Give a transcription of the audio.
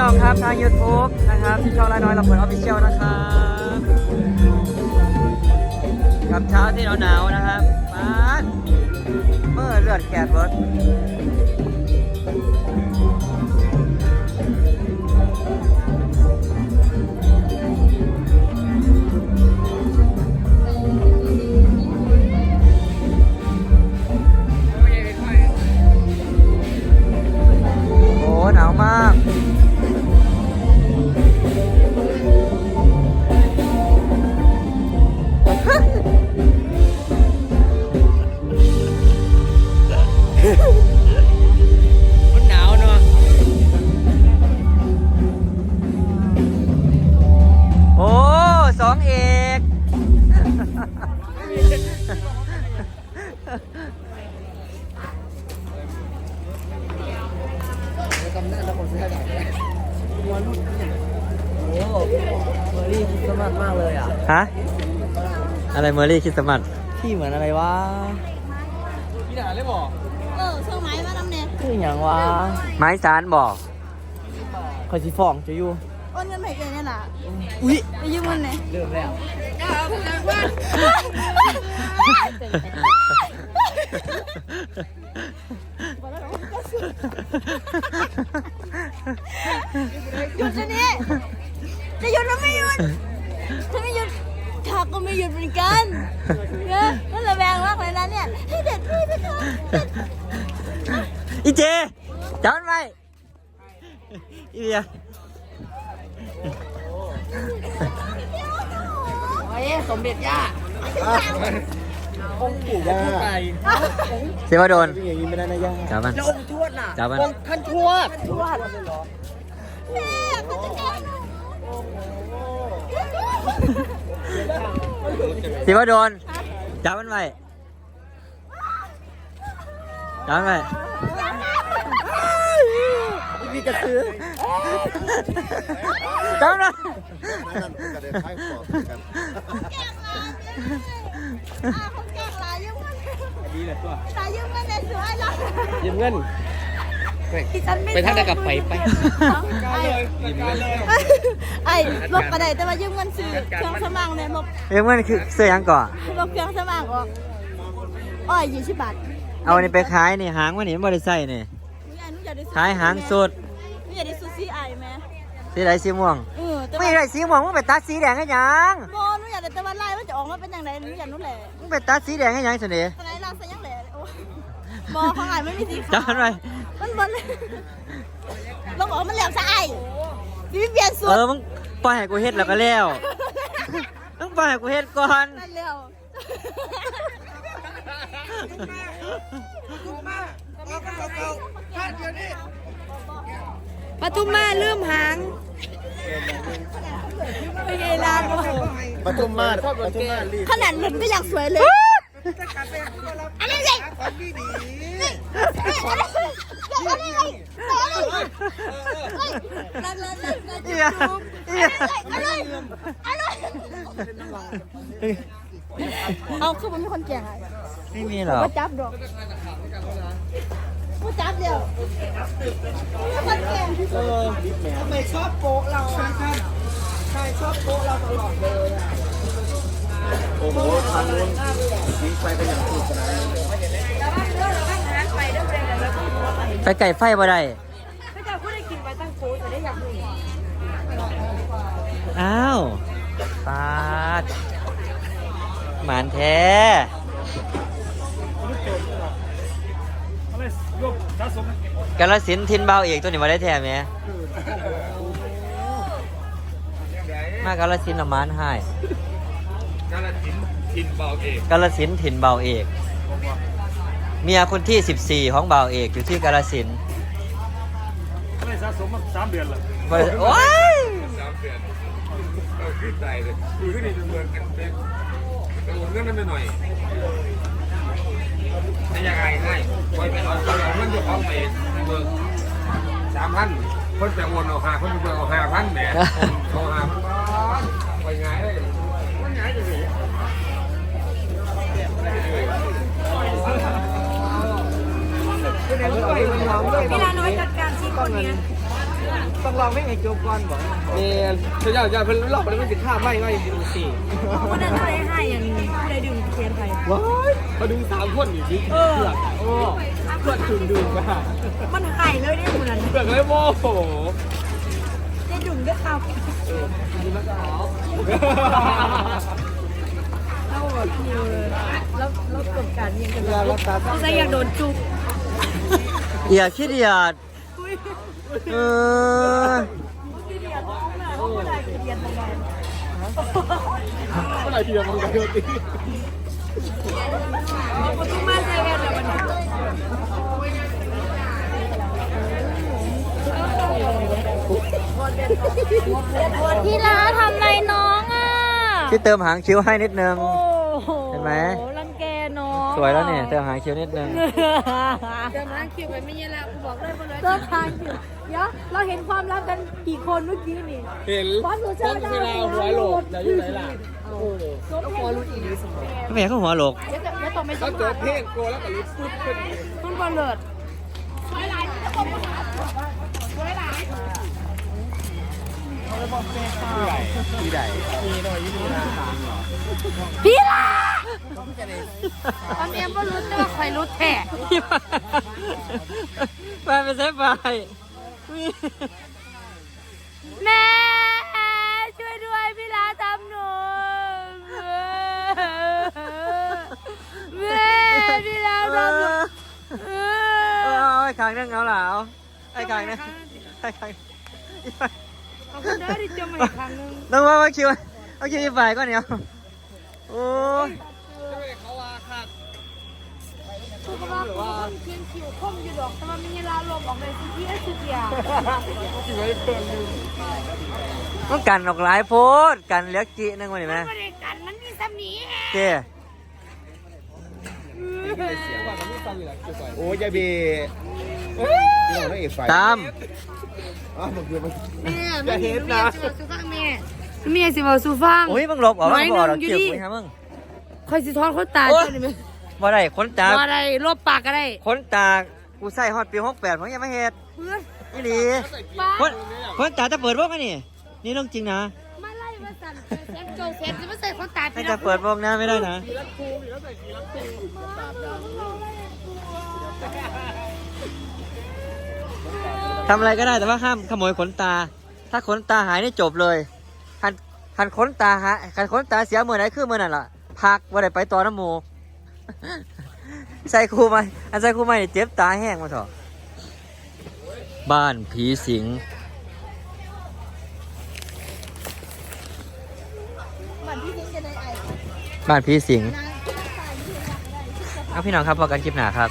น้องครับทาง YouTube นะครับที่ช่องลายน้อยลำเพลินออฟฟิเชียลนะครับกับเช้าที่หนาวๆนะครับมาดเมื่อเลือดแกดเบิร์ดโอ้หนาวมาก โอ้เมอรี่คิดสมัครมากเลยอะฮะอะไรเมอรี่คริสต์มาสพี่เหมือนอะไรวะเออช่วงไม้มาทำเนี่ยคืออย่างวะไม้สารบอกคอยสิฟ้องจะอยู่โอนเงินให้เองเนี่ยล่ะอุ้ยไปยืมเงินเนี่ยเริ่มแล้ว หยุดชนี้จะหยุดหรือไม่หยุดถ้าไม่หยุดข้าก็ไม่หยุดเหมือนกันเนี่ยนั่นระแวงมากเลยนะเนี่ยให้เด็ดพี่ไปเถอะอีเจจำมันไว้อีเบียโอ้ยสมเด็จย่า องค์ปู่ย่าเสวาโดนเป็นอย่างนี้ไม่ได้นะย่าจับมันแล้วองค์ทวดล่ะจับมันองค์ท่านทวดทวดแม่เขาจะแกล้งหนูเสวาโดนจับมันไว้จับมันไว้มีกระสือจับมันไว้ เงินที่ฉันไม่ไปทางใดกับไปไป ไอ้ยืมเงินไอ้ลบกระไดแต่ว่ายืมเงินซื้อเครื่องสมางเนี่ยลบเอ้ยมันคือเสื้อยังก่อนลบเครื่องสมางออกอ้อยยี่สิบบาทเอาอันนี้ไปขายนี่หางมันนี่มันบริใส่นี่หนูอยากหนูอยากได้ซูขายหางสดหนูอยากได้ซูซี่ไอไหมสีไหนสีม่วงเออแต่ไม่ว่าได้สีม่วงมึงไปตัดสีแดงให้หยังโมหนูอยากได้แต่ว่าลายมันจะออกมาเป็นอย่างไรหนูอยากหนู้นแหละมึงไปตัดสีแดงให้หยังเสน่ห์แต่ไหนเราใส่ยังแหละโอ้ บอของไอ้ไม่มีสีขาวจับมันไว้มันบนเลยลองบอกว่ามันแหลมซะไอ้พี่เปลี่ยนสูเอตรอมึงปล่อยให้กูเฮ็ดแล้วก็แล้วมึงปล่อยให้กูเฮ็ดก่อนนั่นเร็วปทุมมาลืมหางเป็นไงล่ะปทุมมาศปทุมมาศรีขนาดหลุนก็อยากสวยเลย อะไรสิอะไรอะไรนั่นนั่นนั่นนั่นเหี้ยเหี้ยอะไรอะไรเอาคือมันมีคนแก่งอะไม่มีหรอกว่าจับดอกว่าจับเดียวคนแก่งที่สุดทำไมชอบโป๊ะเราอะใช่ชอบโป๊ะเราตลอดเลยอะโอ้โหทางนู้นวิ่งไปกันอย่างสนุกสนานเลยไปไก่ไฟบ่ได้พระเจ้าพูดได้กินไปตั้งโค้จะได้อยากดูอ้าวปาดหมานแท้กาลสินธุ์ทินเบาเอกตัวนี้มาได้แท้ไหมมากาลสินธุ์ละหมานให้กาลสิน ธุ์ทินเบาเอกกาลสินธุ์ถิ่นเบาเอก เมียคนที่ 14 ของเบาเอกอยู่ที่กาลสินธุ์ไม่ได้สะสมมาสามเดือนแล้วบ่ได้โอ้ยสามเดือนเอาขึ้นใจเลยอยู่ที่นี่เป็นเมืองกันเป็นกระโดดเงื่อนนั้นไปหน่อยไม่ยังไงให้ปล่อยไปเอาปล่อยเอาเงินเจ้าของไปเบิกสามพันคนแต่โอนเอาห้าคนไปเบิกเอาห้าพันแหมเอาห้าพัน จัดการชีคนต้องร้องไม่ไงโจก่อนบ่เนี่ยเจ้าเจ้าเพิ่นหลอกมันไม่ติดข้าไม่ไม่ดูสิวันนั้นอะไรให้อย่างผู้ใดดื่มเทียนไปว้ายมาดูสามคนอยู่ดิเพื่ออโอ้เพื่อนถึงดื่มกันมันหายเลยเนี่ยคนนั้นเพื่อนเลยโมโหได้ดื่มด้ข่าวเราแบบคือแล้วแล้วกดการยังกันแล้วต้องใช้อยากโดนจุกอยดขี้เดียดเอย่า เรียนยังไงเมื่อไหร่ทีเดียวมันก็โดนตีคนที่มาเซเว่นแล้วมันพี่ลาทำไรน้องอะ ที่เติมหางคิ้วให้นิดนึง โอ้โหเห็ นไหมรังแกน้องสวยแล้วเนี่ยเติมหางคิ้วนิดนึงเดิมร้านคิวไปไม่เยอะแล้วกูบอกเลยมาเลยเติมหางคิ้วเดี๋ยวเราเห็นความลับกันกี่คนเมื่อกี้นี่เห็นบอสหนูเจอดาวเวลาหัวโหลกอย่าอยู่ไหนล่ะแม่เขาหัวโหลกเดี๋ยวจะเดี๋ยวต้องไปเขาจบเพลงโกแล้วก็ลุกปุ๊บขึ้นมันบอลเลิศที่ใดพี่ลา ตอนเอ็มก็รู้แต่ว่าใครรู้แท้ไปไปใช้ไฟแม่ช่วยด้วยพี่ลาทำหนูแม่พี่ลาทำหนูเออเอาไอ้คางนึงเอาเหล่าไอ้คางนึงไอ้คางเอาคนได้ดิจมอีกครั้งนึงต้องว่าว่าคิวเอาคิวอีกฝ่ายก่อนเนี่ยโอ้ ยคือก็ว่าคนเพียงคิวคมอยู่ดอกแต่ว่ามีเวลาลมออกเลยสิที่สุดอย่างต้องกันออกหลายโพดกันเหลือกี่นึงวันนี้ไหมบริการมันมีสำนีแฮะเจ้โอ้ยยายเบนี่เราไม่เอกไฟตามอ้าวมันคือมันแม่ไม่เห็นนะสุฟังแม่แม่สิบอกสุฟังโอ้ยมึงหลบออกน้มาอยบอกหนึ่เรางอยู่เกี่ยวดิคุยฮะมึงคอยสิทอนคนตาโอ๊ยเจ้านี่ไหม บ่ได้ขนตาว่าอะไรลบปากก็ได้ขนตากูใส่ฮอตปีหกแปดผมยังไม่เฮ็ดเพื่อนนี่ดีป้าคนขนตาจะเปิดวงกันนี่นี่เรื่องจริงนะมาไล่มาสั่นเซ็ตโจเซ็ตจะมาใส่คนตาถ้าจะเปิดวงนะไม่ได้นะทำอะไรก็ได้แต่ว่าห้ามขโมยขนตา ถ้าขนตาหายนี่จบเลยหันหันขนตาหายหันขนตาเสียเมื่อไหนคือเมื่อนั่นล่ะพักว่าได้ไปต่อน้ำหมู ใส่ครูไหมอันใส่ครูไหมนี่เจ็บตาแห้งมาเถอะบ้านผีสิงบ้านผีสิงเอาพี่น้องครับพอกันคลิปหนาครับ